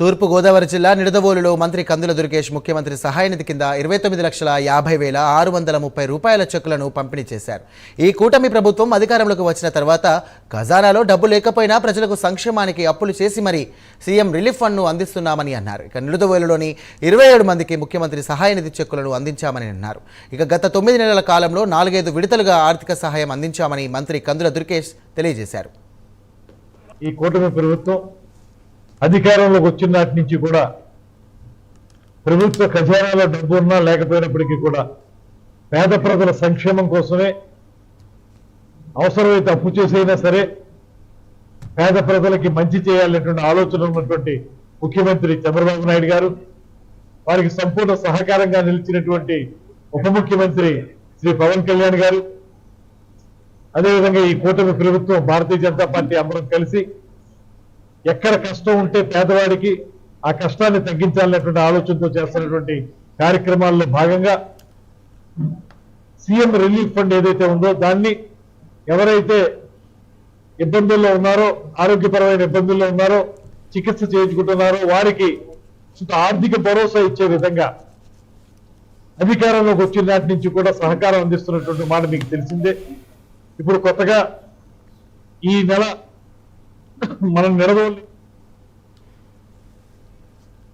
తూర్పు గోదావరి జిల్లా నిడదవోలులో మంత్రి కందుల దుర్గేష్ ముఖ్యమంత్రి సహాయ నిధి కింద ఇరవై తొమ్మిది లక్షల యాభై వేల ఆరు వందల ముప్పై రూపాయల చెక్కులను పంపిణీ చేశారు. ఈ కూటమి ప్రభుత్వం అధికారంలోకి వచ్చిన తర్వాత ఖజానాలో డబ్బు లేకపోయినా ప్రజలకు సంక్షేమానికి అప్పులు చేసి మరీ సీఎం రిలీఫ్ ఫండ్ను అందిస్తున్నామని అన్నారు. ఇక నిడదవోలులోని ఇరవై ఏడు మందికి ముఖ్యమంత్రి సహాయ నిధి చెక్కులను అందించామని అన్నారు. ఇక గత తొమ్మిది నెలల కాలంలో నాలుగైదు విడతలుగా ఆర్థిక సహాయం అందించామని మంత్రి కందుల దుర్గేష్ తెలియజేశారు. ఈ కూటమి ప్రభుత్వం అధికారంలోకి వచ్చిన నాటి నుంచి కూడా ప్రభుత్వ ఖజానాలో డబ్బు ఉన్నా లేకపోయినప్పటికీ కూడా పేద ప్రజల సంక్షేమం కోసమే అవసరమైతే అప్పు చేసైనా సరే పేద ప్రజలకి మంచి చేయాలనేటువంటి ఆలోచన ఉన్నటువంటి ముఖ్యమంత్రి చంద్రబాబు నాయుడు గారు వారికి సంపూర్ణ సహకారంగా నిలిచినటువంటి ఉప ముఖ్యమంత్రి శ్రీ పవన్ కళ్యాణ్ గారు అదేవిధంగా ఈ కూటమి ప్రభుత్వం భారతీయ జనతా పార్టీ అందరం కలిసి ఎక్కడ కష్టం ఉంటే పేదవాడికి ఆ కష్టాన్ని తగ్గించాలనేటువంటి ఆలోచనతో చేస్తున్నటువంటి కార్యక్రమాల్లో భాగంగా సీఎం రిలీఫ్ ఫండ్ ఏదైతే ఉందో దాన్ని ఎవరైతే ఇబ్బందుల్లో ఉన్నారో ఆరోగ్యపరమైన ఇబ్బందుల్లో ఉన్నారో చికిత్స చేయించుకుంటున్నారో వారికి ఆర్థిక భరోసా ఇచ్చే విధంగా అధికారంలోకి వచ్చిన నాటి నుంచి కూడా సహకారం అందిస్తున్నటువంటి మాట మీకు తెలిసిందే. ఇప్పుడు కొత్తగా ఈ నెల మనం నిడదవల్లి